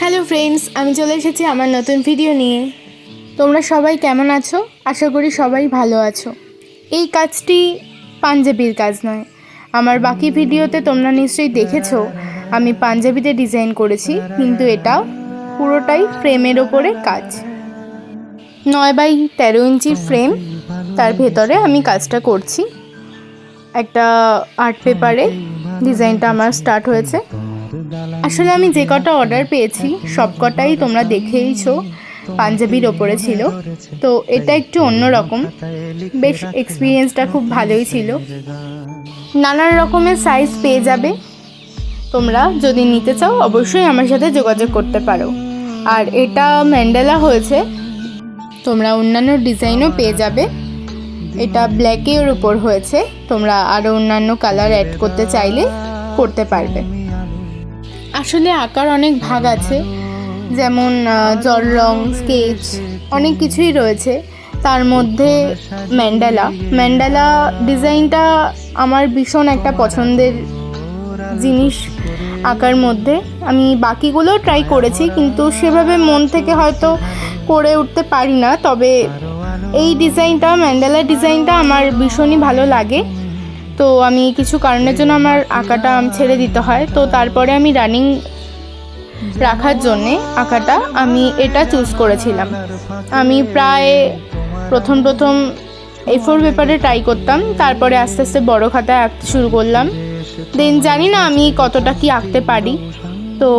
Hello friends, আমি চলে এসেছি আমার নতুন ভিডিও নিয়ে। তোমরা সবাই কেমন আছো? আশা করি সবাই ভালো আছো। এই কাজটি পাঞ্জাবির কাজ নয়। আমার বাকি ভিডিওতে তোমরা নিশ্চয়ই দেখেছ, আমি পাঞ্জাবিতে ডিজাইন করেছি, কিন্তু এটা পুরোটাই ফ্রেমের ওপরে কাজ। নয় বাই তেরো ইঞ্চির ফ্রেম, তার ভেতরে আমি কাজটা করছি। একটা আর্ট পেপারে ডিজাইনটা আমার স্টার্ট হয়েছে। আসলে আমি যে কটা অর্ডার পেয়েছি, সব কটাই তোমরা দেখেইছো, পাঞ্জাবির ওপরে ছিল। তো এটা একটু অন্যরকম বেশ এক্সপিরিয়েন্সটা খুব ভালোই ছিল। নানান রকমের সাইজ পেয়ে যাবে। তোমরা যদি নিতে চাও, অবশ্যই আমার সাথে যোগাযোগ করতে পারো। আর এটা ম্যান্ডেলা হয়েছে। তোমরা অন্যান্য ডিজাইনও পেয়ে যাবে। এটা ব্ল্যাকের উপর হয়েছে। তোমরা আরও অন্যান্য কালার অ্যাড করতে চাইলে করতে পারবে। আসলে আঁকার অনেক ভাগ আছে। যেমন জল রং, স্কেচ, অনেক কিছুই রয়েছে। তার মধ্যে ম্যান্ডালা। ম্যান্ডালা ডিজাইনটা আমার ভীষণ একটা পছন্দের জিনিস আঁকার মধ্যে। আমি বাকিগুলো ট্রাই করেছি, কিন্তু সেভাবে মন থেকে হয়তো করে উঠতে পারি না। তবে এই ডিজাইনটা ম্যান্ডালা ডিজাইনটা আমার ভীষণই ভালো লাগে। তো আমি কিছু কারণের জন্য আমার আঁকাটা ছেড়ে দিতে হয়। তো তারপরে আমি রানিং রাখার জন্যে আঁকাটা আমি এটা চুজ করেছিলাম। আমি প্রায় প্রথম প্রথম এই ফোর পেপারে ট্রাই করতাম, তারপরে আস্তে আস্তে বড় খাতায় আঁকতে শুরু করলাম। দেন জানি না আমি কতটা কি আঁকতে পারি। তো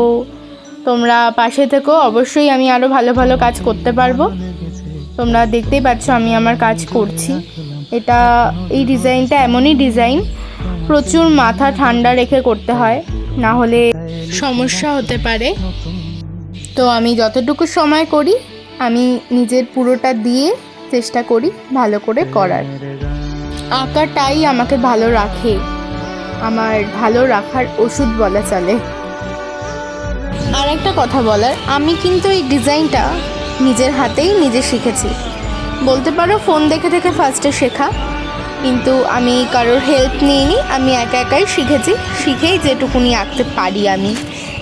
তোমরা পাশে থেকো, অবশ্যই আমি আরও ভালো ভালো কাজ করতে পারব। তোমরা দেখতেই পাচ্ছ আমি আমার কাজ করছি। এটা এই ডিজাইনটা এমনই ডিজাইন, প্রচুর মাথা ঠান্ডা রেখে করতে হয়, না হলে সমস্যা হতে পারে। তো আমি যতটুকু সময় করি, আমি নিজের পুরোটা দিয়ে চেষ্টা করি ভালো করে করার। আঁকাটাই আমাকে ভালো রাখে। আমার ভালো রাখার ওষুধ বলা চলে। আর একটা কথা বলার, আমি কিন্তু এই ডিজাইনটা নিজের হাতেই নিজে শিখেছি। বলতে পারো ফোন দেখে দেখে ফার্স্টে শেখা। কিন্তু আমি কারোর হেল্প নিইনি, আমি একা একাই শিখেছি। শিখেই যেটুকুনি আঁকতে পারি আমি।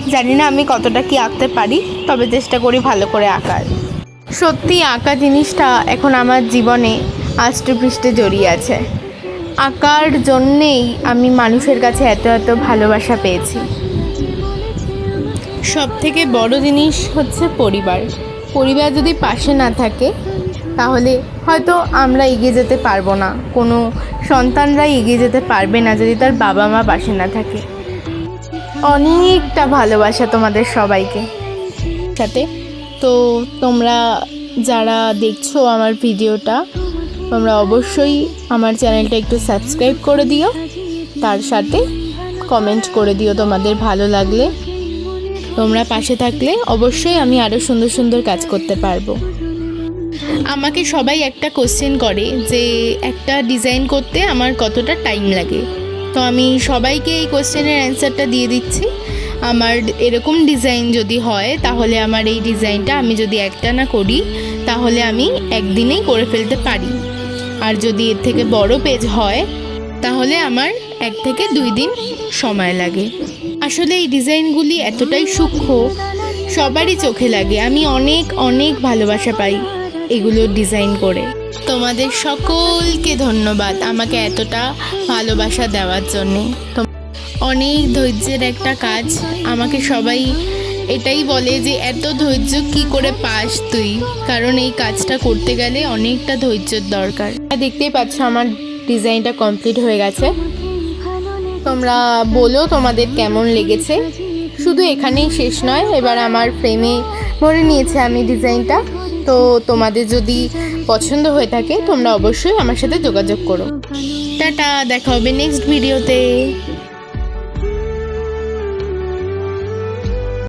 জানি না আমি কতটা কি আঁকতে পারি, তবে চেষ্টা করি ভালো করে আঁকার। সত্যি আঁকা জিনিসটা এখন আমার জীবনে আষ্টে পৃষ্ঠে জড়িয়ে আছে। আঁকার জন্যেই আমি মানুষের কাছে এত এত ভালোবাসা পেয়েছি। সব থেকে বড় জিনিস হচ্ছে পরিবার। পরিবার যদি পাশে না থাকে তাহলে হয়তো আমরা এগিয়ে যেতে পারব না। কোনো সন্তানরাই এগিয়ে যেতে পারবে না যদি তার বাবা মা পাশে না থাকে। অনেকটা ভালোবাসা তোমাদের সবাইকে। সাথে, তো তোমরা যারা দেখছ আমার ভিডিওটা, তোমরা অবশ্যই আমার চ্যানেলটা একটু সাবস্ক্রাইব করে দিও। তার সাথে কমেন্ট করে দিও তোমাদের ভালো লাগলে। তোমরা পাশে থাকলে অবশ্যই আমি আরও সুন্দর সুন্দর কাজ করতে পারব। আমাকে সবাই একটা কোশ্চেন করে যে একটা ডিজাইন করতে আমার কতটা টাইম লাগে? তো আমি সবাইকে এই কোশ্চেনের অ্যান্সারটা দিয়ে দিচ্ছি। আমার এরকম ডিজাইন যদি হয়, তাহলে আমার এই ডিজাইনটা আমি যদি একটা না করি, তাহলে আমি একদিনেই করে ফেলতে পারি। আর যদি এর থেকে বড় পেজ হয়, তাহলে আমার এক থেকে দুই দিন সময় লাগে। আসলে এই ডিজাইনগুলি এতটাই সূক্ষ্ম, সবারই চোখে লাগে। আমি অনেক অনেক ভালোবাসা পাই। এগুলো ডিজাইন করে। তোমাদের সকলকে ধন্যবাদ আমাকে এতটা ভালোবাসা দেওয়ার জন্যে। অনেক ধৈর্যের একটা কাজ। আমাকে সবাই এটাই বলে যে, এত ধৈর্য কি করে পাস তুই? কারণ এই কাজটা করতে গেলে অনেকটা ধৈর্যের দরকার। দেখতেই পাচ্ছ আমার ডিজাইনটা কমপ্লিট হয়ে গেছে। তোমরা বলো তোমাদের কেমন লেগেছে। শুধু এখানেই শেষ নয়, এবার আমার ফ্রেমে ভরে নিয়েছে আমি ডিজাইনটা। তো তোমাদের যদি পছন্দ হয়ে থাকে, তোমরা অবশ্যই আমার সাথে যোগাযোগ করো। টাটা, দেখা হবে নেক্সট ভিডিওতে